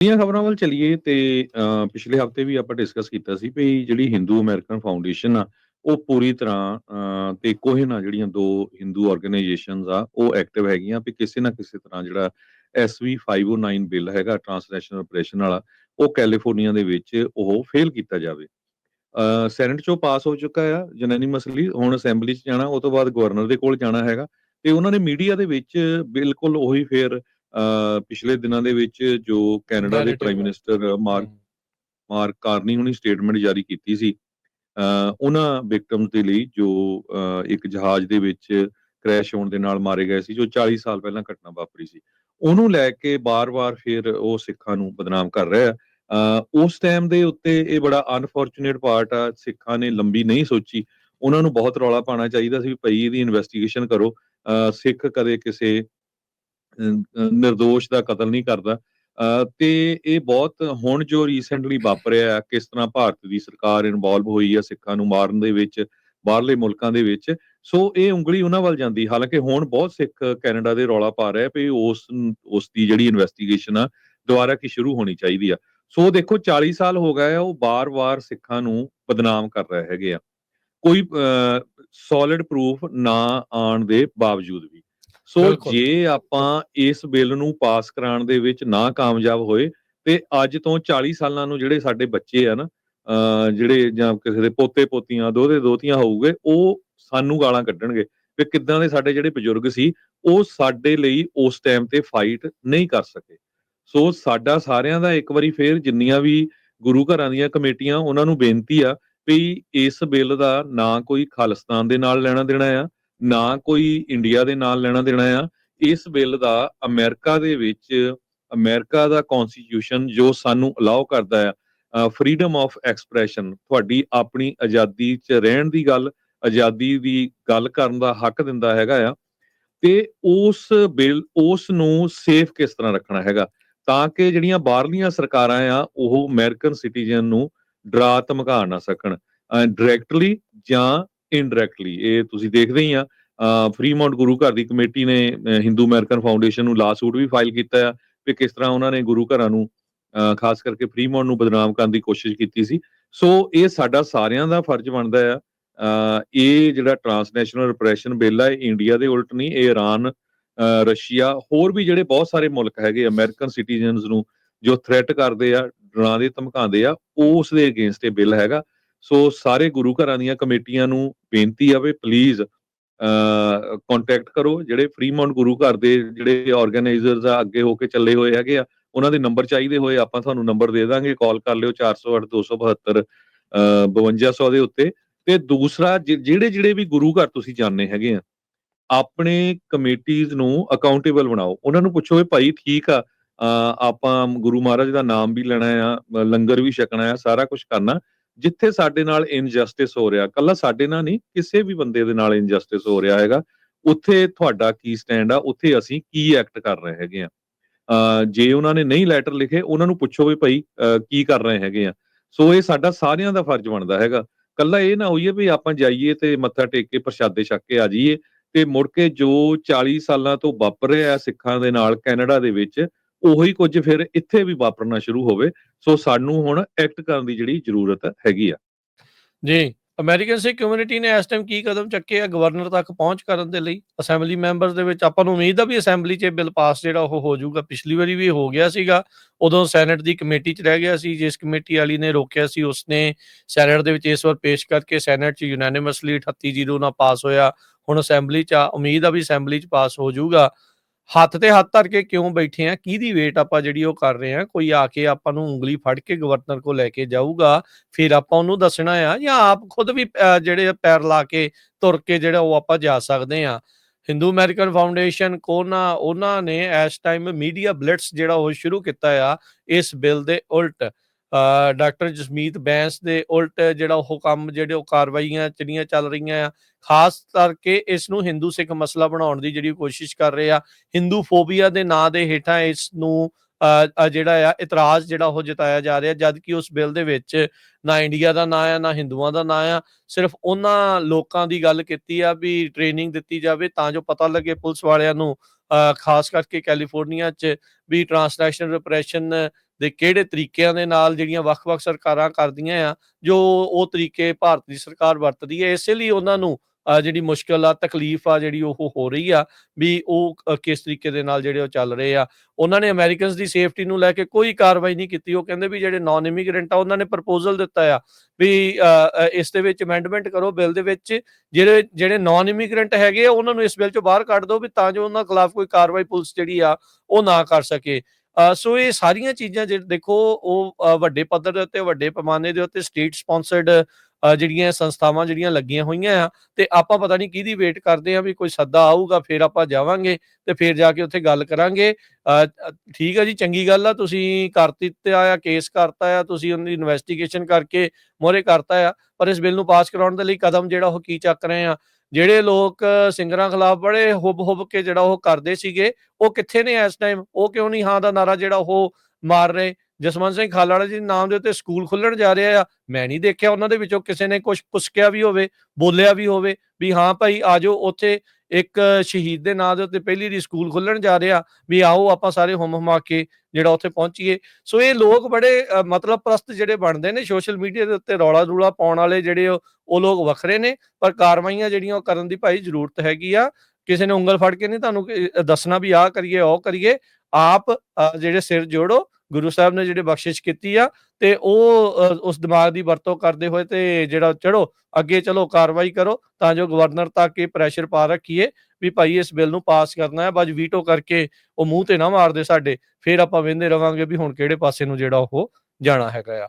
ਦੀਆਂ ਖਬਰਾਂ ਵੱਲ ਚੱਲੀਏ ਤੇ ਪਿਛਲੇ ਹਫ਼ਤੇ ਵੀ ਆਪਾਂ ਡਿਸਕਸ ਕੀਤਾ ਸੀ ਵੀ ਜਿਹੜੀ ਹਿੰਦੂ ਅਮਰੀਕਨ ਫਾਊਂਡੇਸ਼ਨ ਆ ਉਹ ਪੂਰੀ ਤਰ੍ਹਾਂ ਅ, ਤੇ ਕੋਹਿਨਾ ਜਿਹੜੀਆਂ ਦੋ ਹਿੰਦੂ ਆਰਗੇਨਾਈਜੇਸ਼ਨਸ ਆ ਉਹ ਐਕਟਿਵ ਹੈਗੀਆਂ ਵੀ ਕਿਸੇ ਨਾ ਕਿਸੇ ਤਰ੍ਹਾਂ ਜਿਹੜਾ SV 509 ਬਿੱਲ ਹੈਗਾ ਟ੍ਰਾਂਸਨੈਸ਼ਨਲ ਆਪਰੇਸ਼ਨ ਵਾਲਾ ਉਹ ਕੈਲੀਫੋਰਨੀਆ ਦੇ ਵਿੱਚ ਉਹ ਫੇਲ ਕੀਤਾ ਜਾਵੇ। ਅ, ਸੈਨੇਟ ਚੋਂ ਪਾਸ ਹੋ ਚੁੱਕਾ ਆ ਯੂਨੈਨਿਮਸਲੀ ਹੁਣ ਅਸੈਂਬਲੀ 'ਚ ਜਾਣਾ ਉਹ ਤੋਂ ਬਾਅਦ ਗਵਰਨਰ ਦੇ ਕੋਲ ਜਾਣਾ ਹੈਗਾ ਤੇ ਉਹਨਾਂ ਨੇ ਮੀਡੀਆ ਦੇ ਵਿੱਚ ਬਿਲਕੁਲ ਉਹੀ ਫੇਰ ਪਿਛਲੇ ਦਿਨਾਂ ਦੇ ਵਿੱਚ ਜੋ ਕੈਨੇਡਾ ਦੇ prime. Minister Mark Mark Carney ਹੁਣੀ ਸਟੇਟਮੈਂਟ ਜਾਰੀ ਕੀਤੀ ਸੀ ਉਹਨਾਂ ਵਿਕਟਮਸ ਦੇ ਲਈ ਜੋ ਇੱਕ ਜਹਾਜ਼ ਦੇ ਵਿੱਚ ਕ੍ਰੈਸ਼ ਹੋਣ ਦੇ ਨਾਲ ਮਾਰੇ ਗਏ ਸੀ ਜੋ 40 ਸਾਲ ਪਹਿਲਾਂ ਘਟਨਾ ਵਾਪਰੀ ਸੀ। ਉਹਨੂੰ ਲੈ ਕੇ ਬਾਰ-ਬਾਰ ਫਿਰ ਉਹ ਸਿੱਖਾਂ ਨੂੰ ਬਦਨਾਮ ਕਰ ਰਿਹਾ ਉਸ ਟਾਈਮ ਦੇ ਉੱਤੇ ਇਹ ਬੜਾ ਅਨਫੋਰਚੂਨੇਟ ਪਾਰਟ ਆ ਸਿੱਖਾਂ ਨੇ ਲੰਬੀ ਨਹੀਂ ਸੋਚੀ। ਉਹਨਾਂ ਨੂੰ ਬਹੁਤ ਰੌਲਾ ਪਾਉਣਾ ਚਾਹੀਦਾ ਸੀ ਵੀ ਭਈ ਇਹਦੀ ਇਨਵੈਸਟੀਗੇਸ਼ਨ ਕਰੋ। ਸਿੱਖ ਕਦੇ ਕਿਸੇ ਅ, ਨਿਰਦੋਸ਼ ਦਾ ਕਤਲ ਨਹੀਂ ਕਰਦਾ। ਤੇ ਇਹ ਬਹੁਤ ਹੁਣ ਜੋ ਰੀਸੈਂਟਲੀ ਵਾਪਰਿਆ ਕਿਸ ਤਰ੍ਹਾਂ ਭਾਰਤ ਦੀ ਸਰਕਾਰ ਇਨਵੋਲਵ ਹੋਈ ਹੈ ਸਿੱਖਾਂ ਨੂੰ ਮਾਰਨ ਦੇ ਵਿੱਚ ਬਾਹਰਲੇ ਮੁਲਕਾਂ ਦੇ ਵਿੱਚ ਸੋ ਇਹ ਉਂਗਲੀ ਉਹਨਾਂ ਵੱਲ ਜਾਂਦੀ। ਹਾਲਾਂਕਿ ਹੁਣ ਬਹੁਤ ਸਿੱਖ ਕੈਨੇਡਾ ਦੇ ਰੌਲਾ ਪਾ ਰਿਹਾ ਵੀ ਉਸ ਉਸ ਦੀ ਜਿਹੜੀ ਇਨਵੈਸਟੀਗੇਸ਼ਨ ਆ ਦੁਬਾਰਾ ਕੀ ਸ਼ੁਰੂ ਹੋਣੀ ਚਾਹੀਦੀ ਆ। ਸੋ ਦੇਖੋ 40 ਸਾਲ ਹੋ ਗਏ ਆ ਉਹ ਬਾਰ-ਬਾਰ ਸਿੱਖਾਂ ਨੂੰ ਬਦਨਾਮ ਕਰ ਰਹੇ ਹੈਗੇ ਆ। ਕੋਈ ਸੋਲਿਡ ਪ੍ਰੂਫ ਨਾ ਆਣ ਦੇ ਬਾਵਜੂਦ ਵੀ। ਸੋ। ਜੇ ਆਪਾਂ ਇਸ ਬਿੱਲ ਨੂੰ ਪਾਸ ਕਰਾਉਣ ਦੇ ਵਿੱਚ ਨਾ ਕਾਮਯਾਬ ਹੋਏ ਤੇ ਅੱਜ ਤੋਂ 40 ਸਾਲਾਂ ਨੂੰ ਜਿਹੜੇ ਸਾਡੇ ਬੱਚੇ ਆ ਨਾ ਜਿਹੜੇ ਜਾਂ ਕਿਸੇ ਦੇ ਪੋਤੇ ਪੋਤੀਆਂ ਦੋਹਦੇ ਦੋਤੀਆਂ ਹੋਊਗੇ ਉਹ ਸਾਨੂੰ ਗਾਲਾਂ ਕੱਢਣਗੇ ਕਿ ਕਿੱਦਾਂ ਦੇ ਸਾਡੇ ਜਿਹੜੇ ਬਜ਼ੁਰਗ ਸੀ ਉਹ ਸਾਡੇ ਲਈ ਉਸ ਟਾਈਮ ਤੇ ਫਾਈਟ ਨਹੀਂ ਕਰ ਸਕੇ ਸੋ ਸਾਡਾ ਸਾਰਿਆਂ ਦਾ ਇੱਕ ਵਾਰੀ ਫੇਰ ਜਿੰਨੀਆਂ ਵੀ ਗੁਰੂ ਘਰਾਂ ਦੀਆਂ ਕਮੇਟੀਆਂ ਉਹਨਾਂ ਨੂੰ ਬੇਨਤੀ ਆ ਵੀ ਇਸ ਬਿੱਲ ਦਾ ਨਾ ਕੋਈ ਖਾਲਿਸਤਾਨ ਦੇ ਨਾਲ ਲੈਣਾ ਦੇਣਾ ਆ ਨਾ ਕੋਈ ਇੰਡੀਆ ਦੇ ਨਾਲ ਲੈਣਾ ਦੇਣਾ ਆ। ਇਸ ਬਿੱਲ ਦਾ ਅਮਰੀਕਾ ਦੇ ਵਿੱਚ ਅਮਰੀਕਾ ਦਾ ਕਨਸਟੀਟਿਊਸ਼ਨ ਜੋ ਸਾਨੂੰ ਅਲਾਉ ਕਰਦਾ ਆ ਫਰੀडम ਆਫ ਐਕਸਪ੍ਰੈਸ਼ਨ ਤੁਹਾਡੀ ਆਪਣੀ ਆਜ਼ਾਦੀ 'ਚ ਰਹਿਣ ਦੀ ਗੱਲ, ਆਜ਼ਾਦੀ ਦੀ ਗੱਲ ਕਰਨ ਦਾ ਹੱਕ ਦਿੰਦਾ ਹੈਗਾ ਆ। ਤੇ ਉਸ ਬਿੱਲ, ਉਸ ਨੂੰ ਸੇਫ ਕਿਸ ਤਰ੍ਹਾਂ ਰੱਖਣਾ ਹੈਗਾ? ਤਾਂ ਕਿ ਜਿਹੜੀਆਂ ਬਾਹਰਲੀਆਂ ਸਰਕਾਰਾਂ ਆ, ਉਹ ਅਮਰੀਕਨ ਸਿਟੀਜ਼ਨ ਨੂੰ ਡਰਾ ਧਮਕਾ ਨਾ ਸਕਣ। ਡਾਇਰੈਕਟਲੀ ਜਾਂ ਇਨਡਾਇਰੈਕਟਲੀ ਇਹ ਤੁਸੀਂ ਦੇਖਦੇ ਹੀ ਆ। ਫਰੀਮੌਂਟ ਗੁਰੂ ਘਰ ਦੀ ਕਮੇਟੀ ਨੇ ਹਿੰਦੂ ਅਮਰੀਕਨ ਫਾਊਂਡੇਸ਼ਨ ਨੂੰ ਲਾਸੂਟ ਵੀ ਫਾਈਲ ਕੀਤਾ ਆ ਕਿ ਕਿਸ ਤਰ੍ਹਾਂ ਉਹਨਾਂ ਨੇ ਗੁਰੂ ਘਰਾਂ ਨੂੰ ਖਾਸ ਕਰਕੇ ਫਰੀਮੌਂਟ ਨੂੰ ਬਦਨਾਮ ਕਰਨ ਦੀ ਕੋਸ਼ਿਸ਼ ਕੀਤੀ ਸੀ। ਸੋ ਇਹ ਸਾਡਾ ਸਾਰਿਆਂ ਦਾ ਫਰਜ਼ ਬਣਦਾ ਆ। ਇਹ ਜਿਹੜਾ ਟ੍ਰਾਂਸਨੈਸ਼ਨਲ ਰਿਪਰੈਸ਼ਨ ਬਿੱਲ ਹੈ ਇੰਡੀਆ ਦੇ ਉਲਟ ਨਹੀਂ ਇਹ ਇਰਾਨ ਅ, ਰਸ਼ੀਆ ਹੋਰ ਵੀ ਜਿਹੜੇ ਬਹੁਤ ਸਾਰੇ ਮੁਲਕ ਹੈਗੇ ਅਮਰੀਕਨ ਸਿਟੀਜ਼ਨਸ ਨੂੰ ਜੋ ਥ੍ਰੈਟ ਕਰਦੇ ਆ ਡਰਾਉਂਦੇ ਧਮਕਾਉਂਦੇ ਆ ਉਸ ਦੇ ਅਗੇਂਸਟ ਇਹ ਬਿੱਲ ਹੈਗਾ। ਸੋ ਸਾਰੇ ਗੁਰੂ ਘਰਾਂ ਦੀਆਂ ਕਮੇਟੀਆਂ ਨੂੰ ਬੇਨਤੀ ਆ ਵੀ ਪਲੀਜ਼ ਕੰਟੈਕਟ ਕਰੋ ਜਿਹੜੇ ਫਰੀਮੌਂਟ ਗੁਰੂ ਘਰ ਦੇ ਜਿਹੜੇ ਆਰਗੇਨਾਈਜ਼ਰਸ ਆ ਅੱਗੇ ਹੋ ਕੇ ਚੱਲੇ ਹੋਏ ਹੈਗੇ ਆ ਉਹਨਾਂ ਦੇ ਨੰਬਰ ਚਾਹੀਦੇ ਹੋਏ ਆਪਾਂ ਤੁਹਾਨੂੰ ਨੰਬਰ ਦੇ ਦਾਂਗੇ ਕਾਲ ਕਰ ਲਿਓ 408 272 ਅ, 5200 ਦੇ ਉੱਤੇ। ਤੇ ਦੂਸਰਾ ਜਿਹੜੇ ਜਿਹੜੇ ਵੀ ਗੁਰੂ ਘਰ ਤੁਸੀਂ ਜਾਣਦੇ ਹੈਗੇ ਆ ਆਪਣੇ ਕਮੇਟੀਆਂ ਨੂੰ ਅਕਾਊਂਟੇਬਲ ਬਣਾਓ। ਉਹਨਾਂ ਨੂੰ ਪੁੱਛੋ ਵੀ ਭਾਈ ਠੀਕ ਆ ਆਪਾਂ ਗੁਰੂ ਮਹਾਰਾਜ ਦਾ ਨਾਮ ਵੀ ਲੈਣਾ ਆ ਲੰਗਰ ਵੀ ਛਕਣਾ ਆ ਸਾਰਾ ਕੁਝ ਕਰਨਾ। ਜਿੱਥੇ ਸਾਡੇ ਨਾਲ ਇਨਜਸਟਿਸ ਹੋ ਰਿਹਾ ਕੱਲਾ ਸਾਡੇ ਨਾਲ ਨਹੀਂ ਕਿਸੇ ਵੀ ਬੰਦੇ ਦੇ ਨਾਲ ਇਨਜਸਟਿਸ ਹੋ ਰਿਹਾ ਹੈਗਾ ਉੱਥੇ ਤੁਹਾਡਾ ਕੀ ਸਟੈਂਡ ਆ ਉੱਥੇ ਅਸੀਂ ਕੀ ਐਕਟ ਕਰ ਰਹੇ ਹੈਗੇ ਆ। ਜੇ ਉਹਨਾਂ ਨੇ ਨਹੀਂ ਲੈਟਰ ਲਿਖੇ ਉਹਨਾਂ ਨੂੰ ਪੁੱਛੋ ਵੀ ਭਾਈ ਅ, ਕੀ ਕਰ ਰਹੇ ਹੈਗੇ ਆ। ਸੋ ਇਹ ਸਾਡਾ ਸਾਰਿਆਂ ਦਾ ਫਰਜ਼ ਬਣਦਾ ਹੈਗਾ। ਕੱਲਾ ਇਹ ਨਾ ਹੋਈਏ ਵੀ ਆਪਾਂ ਜਾਈਏ ਤੇ ਮੱਥਾ ਟੇਕ ਕੇ ਪ੍ਰਸ਼ਾਦੇ ਛਕ ਕੇ ਆ ਜਾਈਏ ਤੇ ਮੁੜ ਕੇ ਜੋ 40 ਸਾਲਾਂ ਤੋਂ ਵਾਪਰ ਰਿਹਾ ਸਿੱਖਾਂ ਦੇ ਨਾਲ ਕੈਨੇਡਾ ਦੇ ਵਿੱਚ ਉਹੀ ਕੁਝ ਫਿਰ ਇੱਥੇ ਵੀ ਵਾਪਰਨਾ ਸ਼ੁਰੂ ਹੋਵੇ। ਸੋ ਸਾਨੂੰ ਹੁਣ ਐਕਟ ਕਰਨ ਦੀ ਜਿਹੜੀ ਜ਼ਰੂਰਤ ਹੈਗੀ ਆ। ਜੀ ਅਮਰੀਕਨ ਸਿੱਖ ਕਮਿਊਨਿਟੀ ਨੇ ਇਸ ਟਾਈਮ ਕੀ ਕਦਮ ਚੱਕੇ ਆ ਗਵਰਨਰ ਤੱਕ ਪਹੁੰਚ ਕਰਨ ਦੇ ਲਈ? ਅਸੈਂਬਲੀ ਮੈਂਬਰਸ ਦੇ ਵਿੱਚ ਆਪਾਂ ਨੂੰ ਉਮੀਦ ਆ ਵੀ ਅਸੈਂਬਲੀ 'ਚ ਬਿੱਲ ਪਾਸ ਜਿਹੜਾ ਉਹ ਹੋ ਜਾਊਗਾ। ਪਿਛਲੀ ਵਾਰੀ ਵੀ ਹੋ ਗਿਆ ਸੀਗਾ। ਉਦੋਂ ਸੈਨੇਟ ਦੀ ਕਮੇਟੀ 'ਚ ਰਹਿ ਗਿਆ ਸੀ। ਜਿਸ ਕਮੇਟੀ ਵਾਲੀ ਨੇ ਰੋਕਿਆ ਸੀ, ਉਸਨੇ ਸੈਨੇਟ ਦੇ ਵਿੱਚ ਇਸ ਵਾਰ ਪੇਸ਼ ਕਰਕੇ ਸੈਨੇਟ 'ਚ ਯੂਨੈਨਿਮਸਲੀ 38-0 ਨਾਲ ਪਾਸ ਹੋਇਆ। ਹੁਣ ਅਸੈਂਬਲੀ 'ਚ ਆ। ਉਮੀਦ ਆ ਵੀ ਅਸੈਂਬਲੀ 'ਚ ਪਾਸ ਹੋ ਜਾਊਗਾ। ਹੱਥ ਤੇ ਹੱਥ ਧਰ ਕੇ ਕਿਉਂ ਬੈਠੇ ਆ? ਕਿਹਦੀ ਵੇਟ ਆਪਾਂ ਜਿਹੜੀ ਉਹ ਕਰ ਰਹੇ ਆ? ਕੋਈ ਆ ਕੇ ਆਪਾਂ ਨੂੰ ਉਂਗਲੀ ਫੜ ਕੇ ਗਵਰਨਰ ਕੋ ਲੈ ਕੇ ਜਾਊਗਾ, ਫਿਰ ਆਪਾਂ ਉਹਨੂੰ ਦੱਸਣਾ ਆ ਜਾਂ ਆਪ ਖੁਦ ਵੀ ਜਿਹੜੇ ਪੈਰ ਲਾ ਕੇ ਤੁਰ ਕੇ ਜਿਹੜਾ ਉਹ ਆਪਾਂ ਜਾ ਸਕਦੇ ਆ। ਹਿੰਦੂ ਅਮਰੀਕਨ ਫਾਊਂਡੇਸ਼ਨ ਕੋਨਾ ਉਹਨਾਂ ਨੇ ਇਸ ਟਾਈਮ ਮੀਡੀਆ ਬਲਿਟਸ ਜਿਹੜਾ ਉਹ ਸ਼ੁਰੂ ਕੀਤਾ ਆ, ਇਸ ਬਿੱਲ ਦੇ ਉਲਟ। ਡਾਕਟਰ ਜਸਮੀਤ ਬੈਂਸ ਦੇ ਉਲਟ ਜਿਹੜਾ ਉਹ ਕੰਮ ਜਿਹੜੇ ਉਹ ਕਾਰਵਾਈਆਂ ਜਿਹੜੀਆਂ ਚੱਲ ਰਹੀਆਂ ਆ ਖਾਸ ਕਰਕੇ ਇਸ ਨੂੰ ਹਿੰਦੂ ਸਿੱਖ ਮਸਲਾ ਬਣਾਉਣ ਦੀ ਜਿਹੜੀ ਕੋਸ਼ਿਸ਼ ਕਰ ਰਹੇ ਆ ਹਿੰਦੂ ਫੋਬੀਆ ਦੇ ਨਾਂ ਦੇ ਹੇਠਾਂ ਇਸ ਨੂੰ ਜਿਹੜਾ ਆ ਇਤਰਾਜ਼ ਜਿਹੜਾ ਉਹ ਜਤਾਇਆ ਜਾ ਰਿਹਾ ਜਦ ਕਿ ਉਸ ਬਿੱਲ ਦੇ ਵਿੱਚ ਨਾ ਇੰਡੀਆ ਦਾ ਨਾਂ ਆ ਨਾ ਹਿੰਦੂਆਂ ਦਾ ਨਾਂ ਆ ਸਿਰਫ ਉਹਨਾਂ ਲੋਕਾਂ ਦੀ ਗੱਲ ਕੀਤੀ ਆ ਵੀ ਟ੍ਰੇਨਿੰਗ ਦਿੱਤੀ ਜਾਵੇ ਤਾਂ ਜੋ ਪਤਾ ਲੱਗੇ ਪੁਲਿਸ ਵਾਲਿਆਂ ਨੂੰ ਅਹ, ਖਾਸ ਕਰਕੇ ਕੈਲੀਫੋਰਨੀਆ 'ਚ ਵੀ ਟ੍ਰਾਂਸਨੈਸ਼ਨਲ ਰਿਪਰੈਸ਼ਨ ਦੇ ਕਿਹੜੇ ਤਰੀਕਿਆਂ ਦੇ ਨਾਲ ਜਿਹੜੀਆਂ ਵੱਖ-ਵੱਖ ਸਰਕਾਰਾਂ ਕਰਦੀਆਂ ਆ ਜੋ ਉਹ ਤਰੀਕੇ ਭਾਰਤ ਦੀ ਸਰਕਾਰ ਵਰਤਦੀ ਹੈ ਇਸੇ ਲਈ ਉਹਨਾਂ ਨੂੰ ਜਿਹੜੀ ਮੁਸ਼ਕਲ ਆ ਤਕਲੀਫ ਆ ਜਿਹੜੀ ਉਹ ਹੋ ਰਹੀ ਆ ਵੀ ਉਹ ਕਿਸ ਤਰੀਕੇ ਦੇ ਨਾਲ ਜਿਹੜੇ ਉਹ ਚੱਲ ਰਹੇ ਆ। ਉਹਨਾਂ ਨੇ ਅਮਰੀਕਨਸ ਦੀ ਸੇਫਟੀ ਨੂੰ ਲੈ ਕੇ ਕੋਈ ਕਾਰਵਾਈ ਨਹੀਂ ਕੀਤੀ। ਉਹ ਕਹਿੰਦੇ ਵੀ ਜਿਹੜੇ ਨਾਨ ਇਮੀਗ੍ਰੈਂਟ ਆ ਉਹਨਾਂ ਨੇ ਪ੍ਰਪੋਜ਼ਲ ਦਿੱਤਾ ਆ ਵੀ ਅ, ਇਸ ਦੇ ਵਿੱਚ ਅਮੈਂਡਮੈਂਟ ਕਰੋ ਬਿੱਲ ਦੇ ਵਿੱਚ ਜਿਹੜੇ ਜਿਹੜੇ ਨਾਨ ਇਮੀਗ੍ਰੈਂਟ ਹੈਗੇ ਆ ਉਹਨਾਂ ਨੂੰ ਇਸ ਬਿੱਲ ਚੋਂ ਬਾਹਰ ਕੱਢ ਦਿਓ ਵੀ ਤਾਂ ਜੋ ਉਹਨਾਂ ਖਿਲਾਫ ਕੋਈ ਕਾਰਵਾਈ ਪੁਲਿਸ ਜਿਹੜੀ ਆ ਉਹ ਨਾ ਕਰ ਸਕੇ। ਸੋ ਇਹ ਸਾਰੀਆਂ ਚੀਜ਼ਾਂ ਜਿਹੜੇ ਦੇਖੋ, ਉਹ ਵੱਡੇ ਪੱਧਰ ਦੇ ਉੱਤੇ, ਵੱਡੇ ਪੈਮਾਨੇ ਦੇ ਉੱਤੇ ਸਟੇਟ ਸਪਾਂਸਰਡ ਜਿਹੜੀਆਂ ਸੰਸਥਾਵਾਂ ਜਿਹੜੀਆਂ ਲੱਗੀਆਂ ਹੋਈਆਂ ਆ, ਤੇ ਆਪਾਂ ਪਤਾ ਨਹੀਂ ਕਿਹਦੀ ਵੇਟ ਕਰਦੇ ਆ ਵੀ ਕੋਈ ਸੱਦਾ ਆਊਗਾ, ਫਿਰ ਆਪਾਂ ਜਾਵਾਂਗੇ ਤੇ ਫਿਰ ਜਾ ਕੇ ਉੱਥੇ ਗੱਲ ਕਰਾਂਗੇ। ਠੀਕ ਆ ਜੀ, ਚੰਗੀ ਗੱਲ ਆ, ਤੁਸੀਂ ਕਰ ਦਿੱਤਾ ਆ ਕੇਸ ਕਰਤਾ ਆ, ਤੁਸੀਂ ਉਹਦੀ ਇਨਵੈਸਟੀਗੇਸ਼ਨ ਕਰਕੇ ਮੋਰੇ ਕਰਤਾ ਆ, ਪਰ ਇਸ ਬਿੱਲ ਨੂੰ ਪਾਸ ਕਰਾਉਣ ਦੇ ਲਈ ਕਦਮ ਜਿਹੜਾ ਉਹ ਕੀ ਚੱਕ ਰਹੇ ਆ? ਜਿਹੜੇ ਲੋਕ ਸਿੰਗਰਾਂ ਖਿਲਾਫ ਬੜੇ ਹੁਬ ਹੁਬ ਕੇ ਜਿਹੜਾ ਉਹ ਕਰਦੇ ਸੀਗੇ, ਉਹ ਕਿੱਥੇ ਨੇ ਇਸ ਟਾਈਮ ਉਹ ਕਿਉਂ ਨਹੀਂ ਹਾਂ ਦਾ ਨਾਰਾ ਜਿਹੜਾ ਉਹ ਮਾਰ ਰਹੇ? ਜਸਵੰਤ ਸਿੰਘ ਖਾਲਾੜਾ ਜੀ ਨਾਮ ਦੇ ਉੱਤੇ ਸਕੂਲ ਖੁੱਲਣ ਜਾ ਰਿਹਾ ਆ। ਮੈਂ ਨਹੀਂ ਦੇਖਿਆ ਉਹਨਾਂ ਦੇ ਵਿੱਚੋਂ ਕਿਸੇ ਨੇ ਕੁਝ ਪੁਸਕਿਆ ਵੀ ਹੋਵੇ, ਬੋਲਿਆ ਵੀ ਹੋਵੇ ਵੀ ਹਾਂ ਭਾਈ ਆਜੋ ਉੱਥੇ ਇੱਕ ਸ਼ਹੀਦ ਦੇ ਨਾਂ ਦੇ ਉੱਤੇ ਪਹਿਲੀ ਦੀ ਸਕੂਲ ਖੁੱਲਣ ਜਾ ਰਿਹਾ ਵੀ ਆਓ ਆਪਾਂ ਸਾਰੇ ਹੁਮ ਹੁਮਾ ਕੇ ਜਿਹੜਾ ਉੱਥੇ ਪਹੁੰਚੀਏ। ਸੋ ਇਹ ਲੋਕ ਬੜੇ ਮਤਲਬ ਪ੍ਰਸਤ ਜਿਹੜੇ ਬਣਦੇ ਨੇ ਸੋਸ਼ਲ ਮੀਡੀਆ ਦੇ ਉੱਤੇ ਰੌਲਾ ਰੂਲਾ ਪਾਉਣ ਵਾਲੇ ਜਿਹੜੇ ਉਹ ਲੋਕ ਵੱਖਰੇ ਨੇ, ਪਰ ਕਾਰਵਾਈਆਂ ਜਿਹੜੀਆਂ ਉਹ ਕਰਨ ਦੀ ਭਾਈ ਜ਼ਰੂਰਤ ਹੈਗੀ ਆ। ਕਿਸੇ ਨੇ ਉਂਗਲ ਫੜ ਕੇ ਨਹੀਂ ਤੁਹਾਨੂੰ ਦੱਸਣਾ ਵੀ ਆਹ ਕਰੀਏ, ਉਹ ਕਰੀਏ। ਆਪ ਜਿਹੜੇ ਸਿਰ ਜੋੜੋ ਗੁਰੂ ਸਾਹਿਬ ਨੇ ਜਿਹੜੇ ਬਖਸ਼ਿਸ਼ ਕੀਤੀ ਆ ਤੇ ਉਹ ਉਸ ਦਿਮਾਗ ਦੀ ਵਰਤੋਂ ਕਰਦੇ ਹੋਏ ਤੇ ਜਿਹੜਾ ਚੜੋ ਅੱਗੇ ਚਲੋ ਕਾਰਵਾਈ ਕਰੋ, ਤਾਂ ਜੋ ਗਵਰਨਰ ਤੱਕ ਇਹ ਪ੍ਰੈਸ਼ਰ ਪਾ ਰੱਖੀਏ ਵੀ ਭਾਈ ਇਸ ਬਿੱਲ ਨੂੰ ਪਾਸ ਕਰਨਾ ਹੈ, ਬਸ ਵੀਟੋ ਕਰਕੇ ਉਹ ਮੂੰਹ ਤੇ ਨਾ ਮਾਰਦੇ ਸਾਡੇ, ਫਿਰ ਆਪਾਂ ਵੇਂਦੇ ਰਵਾਂਗੇ ਵੀ ਹੁਣ ਕਿਹੜੇ ਪਾਸੇ ਨੂੰ ਜਿਹੜਾ ਉਹ ਜਾਣਾ ਹੈਗਾ ਆ।